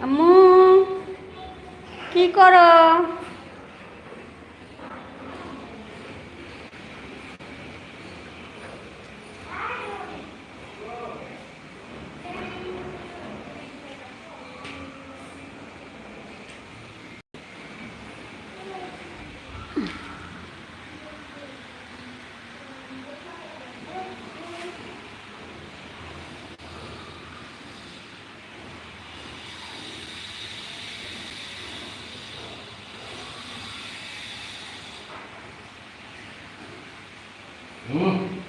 আম্মু কি করো? 嗯。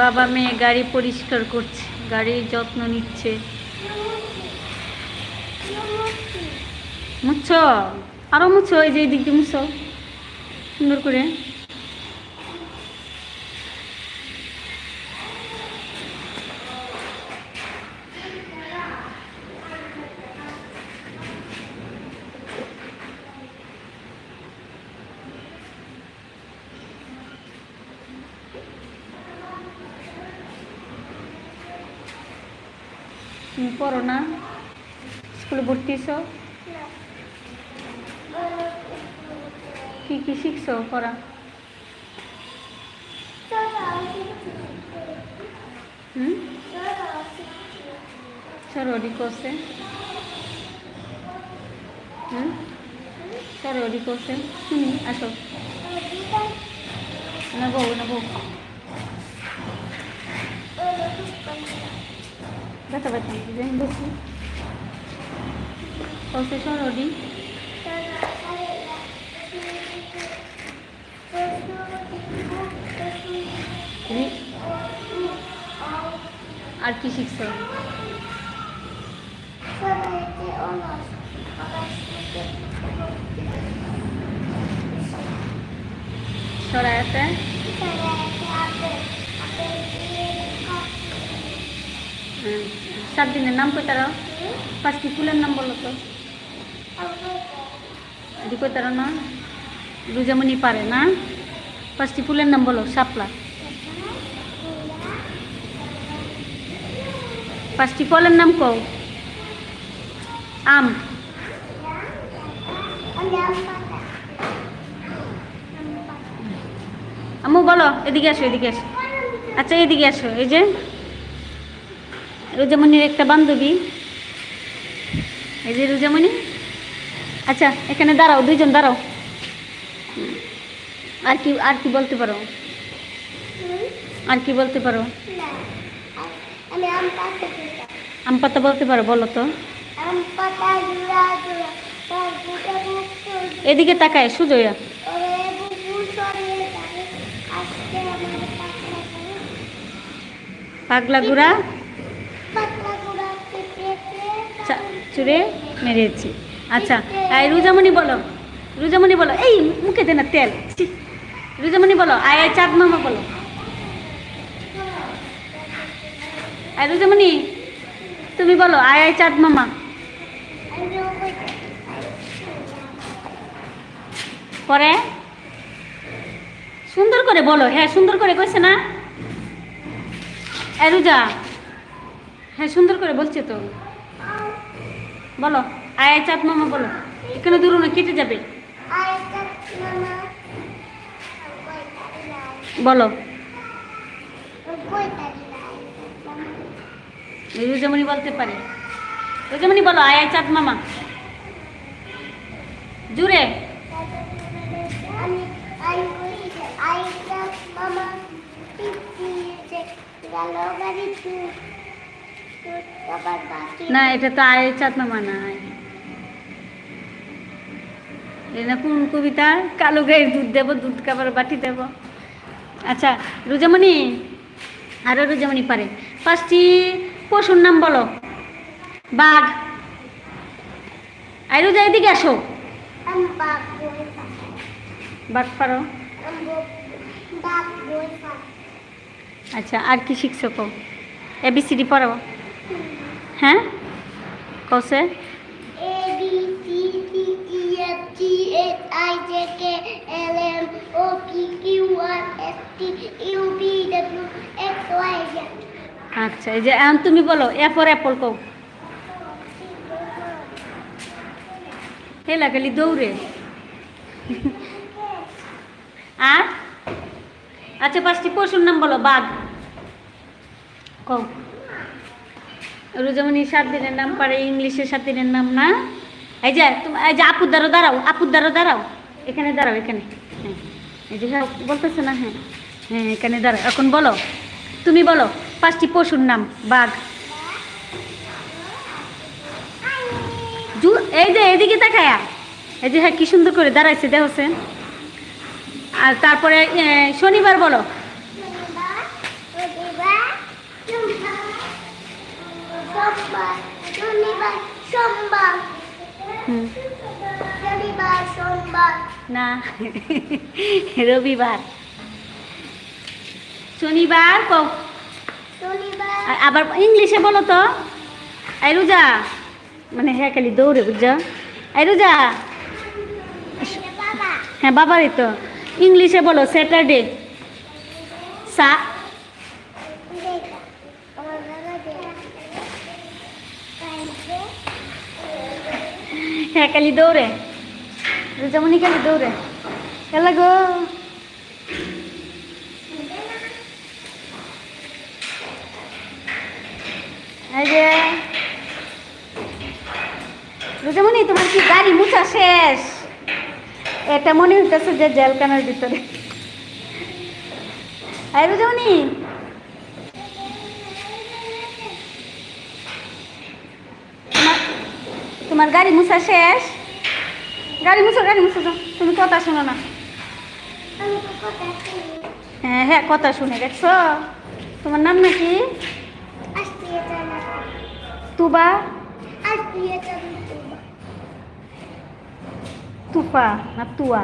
বাবা মেয়ে গাড়ি পরিষ্কার করছে গাড়ির যত্ন নিচ্ছে। মুছো? আরও মুছো, এই যে এই দিক দিয়ে মুছো। সুন্দর করে তুমি পড়ো না স্কুলে কি কি শিখছো? পড়া। হুম? সরোডি কোসে হুম? সরোডি কোসে শুনি আসো। না বউ না বউ। ব্যথা ব্যথা সরোডি রি- আর কি শিখছো? সরাইতে সাত দিনের নাম কই তারা পাঁচটি ফুলের নাম বলো তো। এদি কই না? রুজামণি পারে না? পাঁচটি ফুলের নাম বলো, শাপলা। পাঁচটি ফলের নাম কও। আম। আম্মু বলো, এদিকে আসো এদিকে আসো। আচ্ছা এদিকে আসো, এই যে। রোজামণির একটা বান্ধবী। এই যে রোজামণি। আচ্ছা এখানে দাঁড়াও, দুইজন দাঁড়াও। আর কি আর কি বলতে পারো? আর কি বলতে পারো? আমি পাতা বলতে পারো, বলো তো। এদিকে তাকায়, সুজয়া। পাগলা গুড়া? চুড়ে মেরেছি। আচ্ছা এই রুজামণি বলো রুজামণি বলো, এই মুখে দে না তেল। রুজামণি বলো, আয় আয়, চাঁদ মামা বলো। আয় রুজামণি, তুমি বলো, আয় আয়, চাঁদ মামা। পরে? সুন্দর করে বলো হ্যাঁ সুন্দর করে কইছে না? এ রুজা হ্যাঁ সুন্দর করে বলছে তো। বলো। আয় চাঁদ মামা বলো। এখানে দূর না কেটে যাবে। বলো। রুজামণি বলতে পারে। রুজামণি বলো আয় চাঁদ মামা। জুড়ে। না এটা তো আয় চাঁদ মামা না এটা কোন কবিতা কালো গায়ের দুধ দেবো দুধ খাবার বাটি দেবো। আচ্ছা রুজামণি আরও রুজামণি পারে। পাঁচটি পশুর নাম বলো। বাঘ। আই রোজা এদিকে আসো। বাঘ পারো। আচ্ছা আর কি শিখছো কো এবিসিডি পড়াবো হ্যাঁ? কৌশে H I J K L M O P Q R S T U V W X Y Z. আচ্ছা এই যে, এখন তুমি বলো, এ ফর অ্যাপল কও। হেলা গেলি দৌড়ে। আর? আচ্ছা পাঁচটি পশুর নাম বলো, বাঘ। কও। রোজামণি সাত দিনের নাম পারে, ইংলিশের সাত দিনের নাম না? এই যে এই যে আপুর দ্বারা দাঁড়াও আপুর দ্বারা দাঁড়াও এখানে দাঁড়াও এখানে হ্যাঁ এই যে হ্যাঁ বলতেছে না হ্যাঁ হ্যাঁ এখানে দাঁড়াও এখন বলো তুমি বলো পাঁচটি পশুর নাম বাঘ এই যে এদিকে তাকায়া এই যে হ্যাঁ কি সুন্দর করে দাঁড়াইছে দেখছে আর তারপরে শনিবার বলো সোমবার শনিবার সোমবার। না রবিবার। শনিবার আর আবার ইংলিশে বলো তো। এই রোজা। মানে হ্যাঁ খালি দৌড়ে বুঝছ? এই রোজা। হ্যাঁ বাবারই তো। ইংলিশে বলো স্যাটারডে। সা দেখা আমার বাবা দেখা কালকে হ্যাঁ খালি দৌড়ে। রোজামণি খালি দৌড়ে। এলা গো। রোজামণি তোমার কি গাড়ি মুছা শেষ? এটা মনে হইতেছে যে জেলখানার ভিতরে। এই রোজামণি তোমার গাড়ি মুছা শেষ? গাড়ি মুছো গাড়ি মুছো। তুমি কথা শোনো না। হ্যাঁ হ্যাঁ কথা শুনে দেখছ তোমার নাম নাকি? তুবা। তুফা না তুয়া?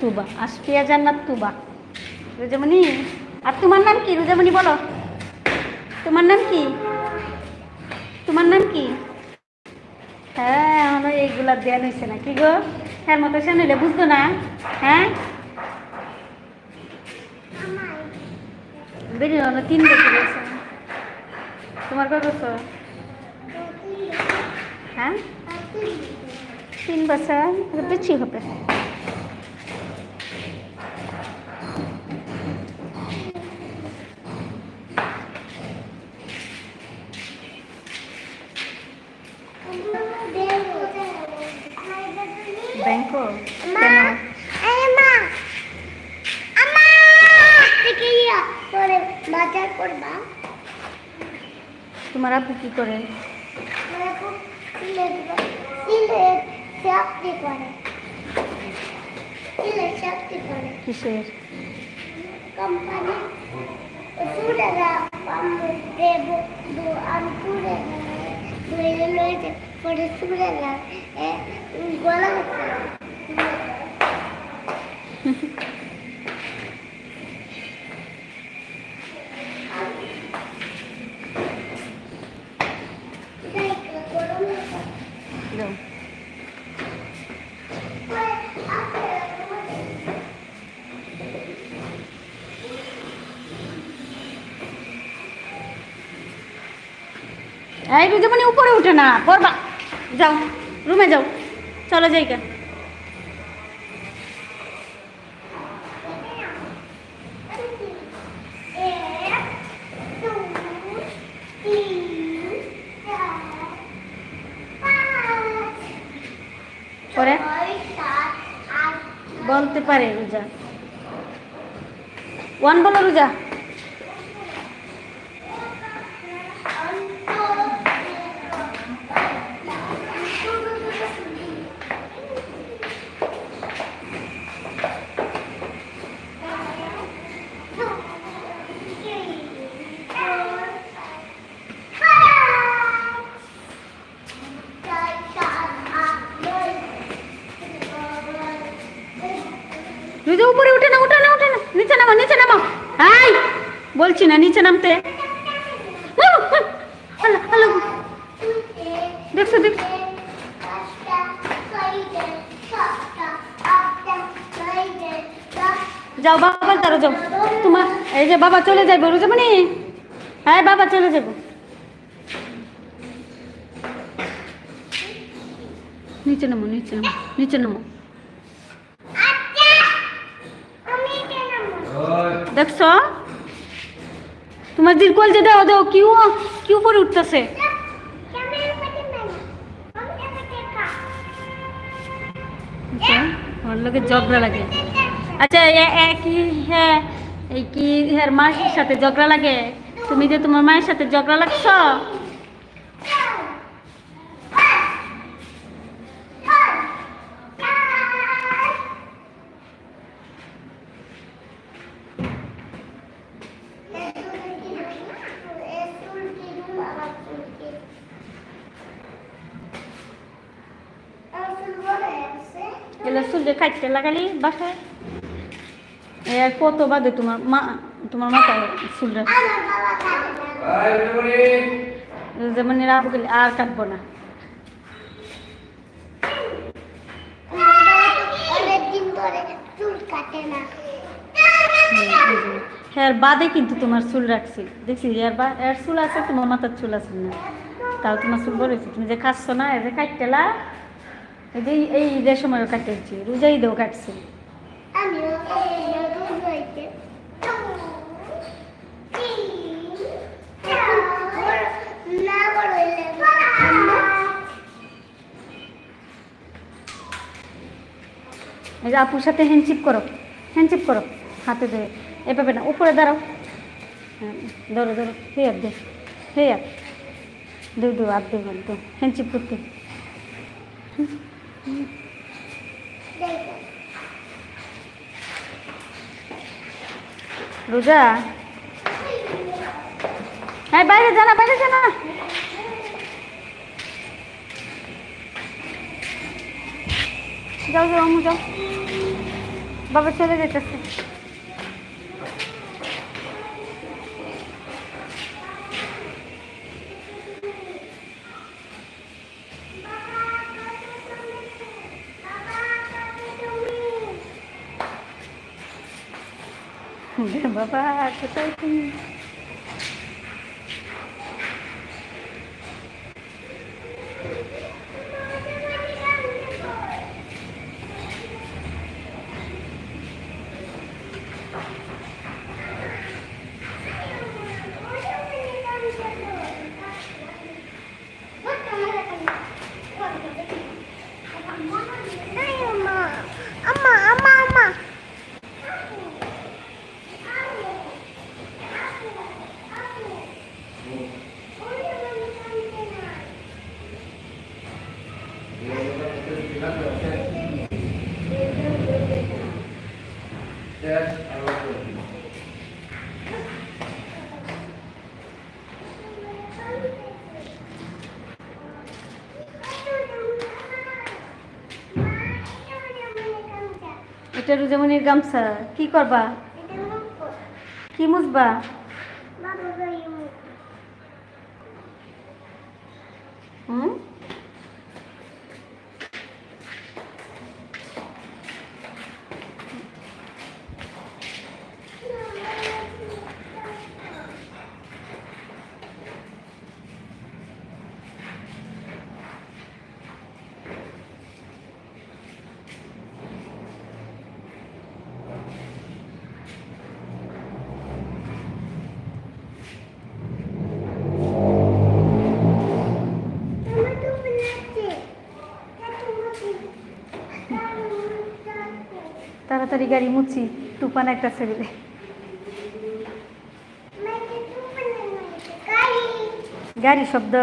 তুবা। আসপিয়া জান্নাত তুবা। রুজামণি, আর তোমার নাম কি? রুজামণি বলো। তোমার নাম কি? তোমার নাম কি? হ্যাঁ আমার এইগুলা দেয়া হয়েছে না কি গো? হ্যাঁ মতো সে নিলে বুঝতো না। হ্যাঁ? বেরিয়ে হলো তিন বছর হয়েছে তোমার কয় বছর? হ্যাঁ? তিন বছর? বেশি হবে ব্যাংক মা কেন এই মা আমা থেকে ইয়া পরে বাজার করবা তোমার আপু কি করে? কিসের? কোম্পানি। পরে সুরেরা গলা করতে যাও। এই রুজামণি উপরে উঠে না, পড়বা। যাও, রুমে যাও। চলো যাই কা পরে? বলতে পারে রোজা। ওয়ান বলো রোজা। যাও বাবা তারা যাও। তোমার এই যে বাবা চলে যাইব রোজা মানে হ্যাঁ বাবা চলে যাব নিচে নামো নিচে নামো নিচে নামো। দেখছ? তোমার দিল কল যে দাও দাও কিউ কিউ পরে উঠতেছে? ওর লোকে ঝগড়া লাগে। আচ্ছা এ- এ কি হ্যাঁ এই কি হ্যাঁ মায়ের সাথে ঝগড়া লাগে। তুমি যে তোমার মায়ের সাথে ঝগড়া লাগছ? এগুলো চুলে কাটতে লাগালি বাসায়? এ, কত বাদে তোমার মা, তোমার মাথায় চুল রাখে। যেমন এরা গেলে আর কাটবো না। হ্যাঁ বাদে কিন্তু তোমার চুল রাখছি। দেখছি, এর বা, এর চুল আছে, তোমার মাথার চুল আছে না। তাও তোমার চুল বড় তুমি যে খাচ্ছ না, এই যে কাটতেলা, এই এই ঈদের সময়ও কাটেছি রোজা ঈদেও কাটছি আমিও দুধ হয়েছে না বড় হইলে এই যে আপুর সাথে হ্যান্ডচিপ করো হ্যান্ডচিপ করো, হাতে ধরে। এভাবে না, উপরে দাঁড়াও। হ্যাঁ ধরো ধরো হে আপ দে হে আপ দু। দু আপ দু আপ দু হ্যান্ডচিপ করতে। রোজা? হ্যাঁ বাইরে জানা বাইরে জানা। যাও যাও আমু যাও। বাবা চলে যেতেছে। বাবা কোথায় তুমি? এটা রুজামনির গামছা। কি করবা? কি মুছবা হুম তাড়াতাড়ি গাড়ি মুছি তুফান একটা ছেড়ে গাড়ি শব্দ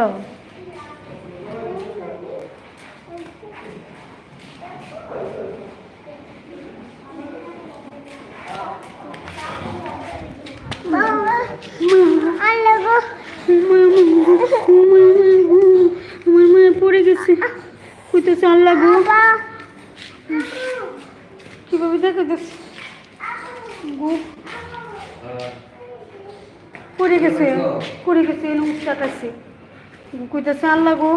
পড়ে গেছে কইতে চাল লাগো কীভাবে দেখা গু। পড়ে গেছে পড়ে গেছে এনে উস্তাটাছে কইতাছে, আল্লাহ গো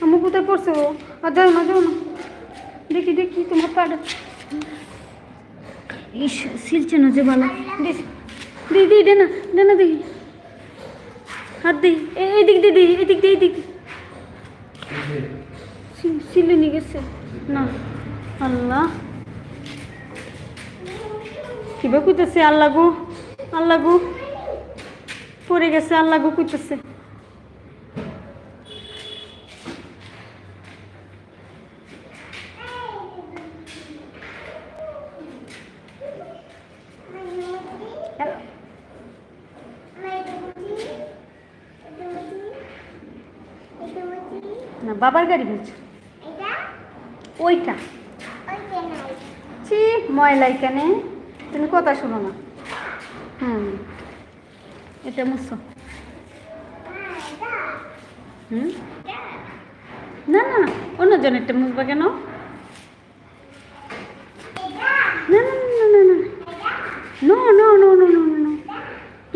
আমার কোথায় পড়ছে ও আর যাও না যাও না। দেখি দেখি, তোমার পাটা ইস, সিলছে না যে ভালো দিস দি না, দে না দেখি। হাত দি, এ- এদিক দিদি এদিক দি, এদিক। সিলে নিয়ে গেছে। না। আল্লাহ। কিবা কইতেছে আল্লাহ গো? আল্লাহ গো? পড়ে গেছে আল্লাহ গো কইতেছে। না বাবার গাড়ি বলছো। ওইটা। ময়লা এখানে তুমি কথা শুনো না হুম এটা মুসো হুম না না অন্য জন একটা মুসবে কেন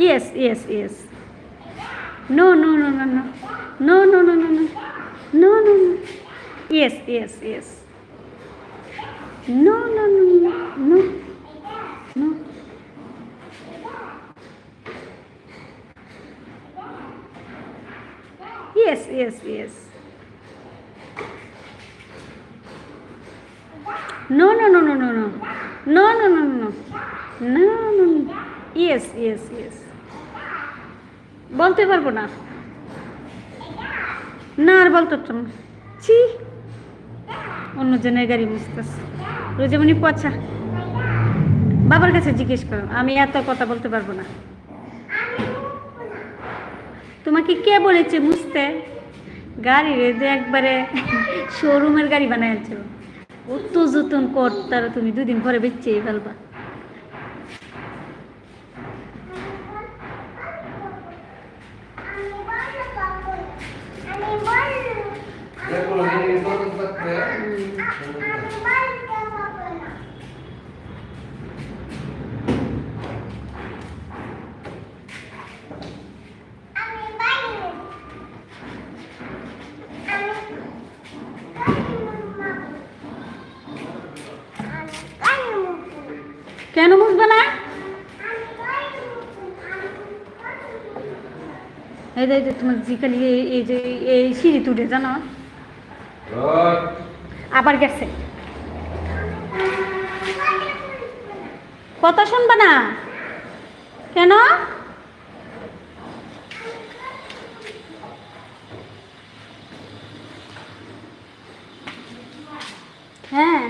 yes yes yes no no no no no no no no no no no no no yes yes yes no no no no. No. Yes, yes, yes. No, no, no, no, no, no. No, no, no, no, no. No, no. Yes, yes, yes. বলতে পারব না না আর বলতে ছি অন্য জনের গাড়ি মুছতেছে রোজামণি, পচা। বাবার কাছে জিজ্ঞেস করো, আমি এত কথা বলতে পারব না। তোমাকে কে বলেছে মুছতে? গাড়ি রে, যে একবারে শোরুমের গাড়ি আনছিল। অত যতন কর, তারা তুমি দুদিন পরে বেচে ফেলবা কেন মুছবে না এই যে তোমার জিকালি এই যে, এই সিঁড়ি তুলে, জানো? আবার গেছে। কথা শুনবে না? কেন? হ্যাঁ।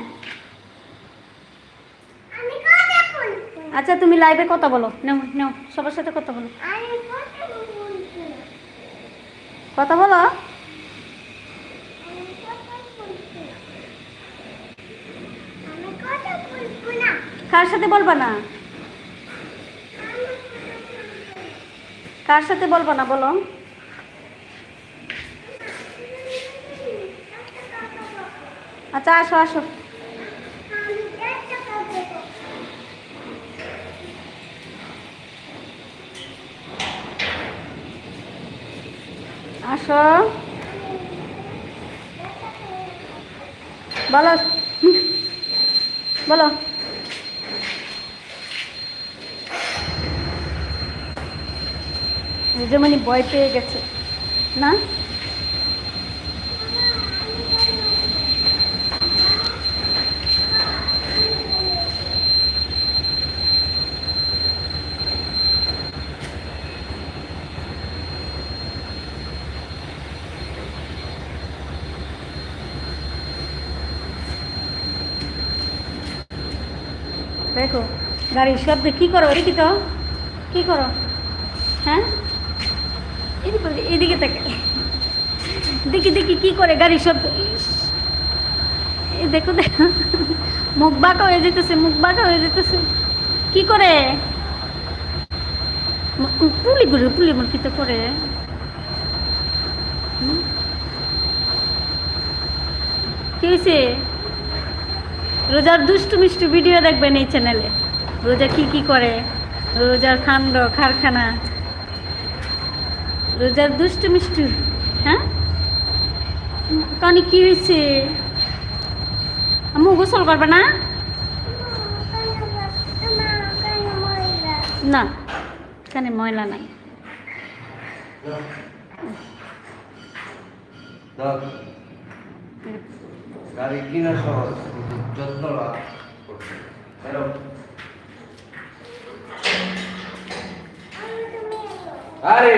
আচ্ছা তুমি লাইভে কথা বলো। নেও নেও, সবার সাথে কথা বলো। কথা বলো। কার সাথে বলবা না? কার সাথে বলবা না বলো। আচ্ছা আসো আসো। আসো বলো। বলো। বলো মানে ভয় পেয়ে গেছে। না? দেখো, গাড়ির শব্দে কি করো? দেখি তো। কি করো? হ্যাঁ? এদিকে এদিকে দেখি দেখি কি করে গাড়ির শব্দ। দেখো দেখো। মুখ বাঁকা হয়ে যেতেছে, মুখ বাঁকা হয়ে যেতেছে। কি করে? পুলি করে পুলি মুরগি তো করে? কি রোজার দুষ্টু মিষ্টু ভিডিও দেখবেন এই চ্যানেলে। রোজা কি কি করে? রোজার খান্ড, কারখানা। রোজার দুষ্টু মিষ্টু হ্যাঁ? কানি কি হয়েছে? আমু গোসল করবে না? না এখানে ময়লা নাই। গাড়ি কিনা সহজ। যত্ন করবে। কারণ আরে!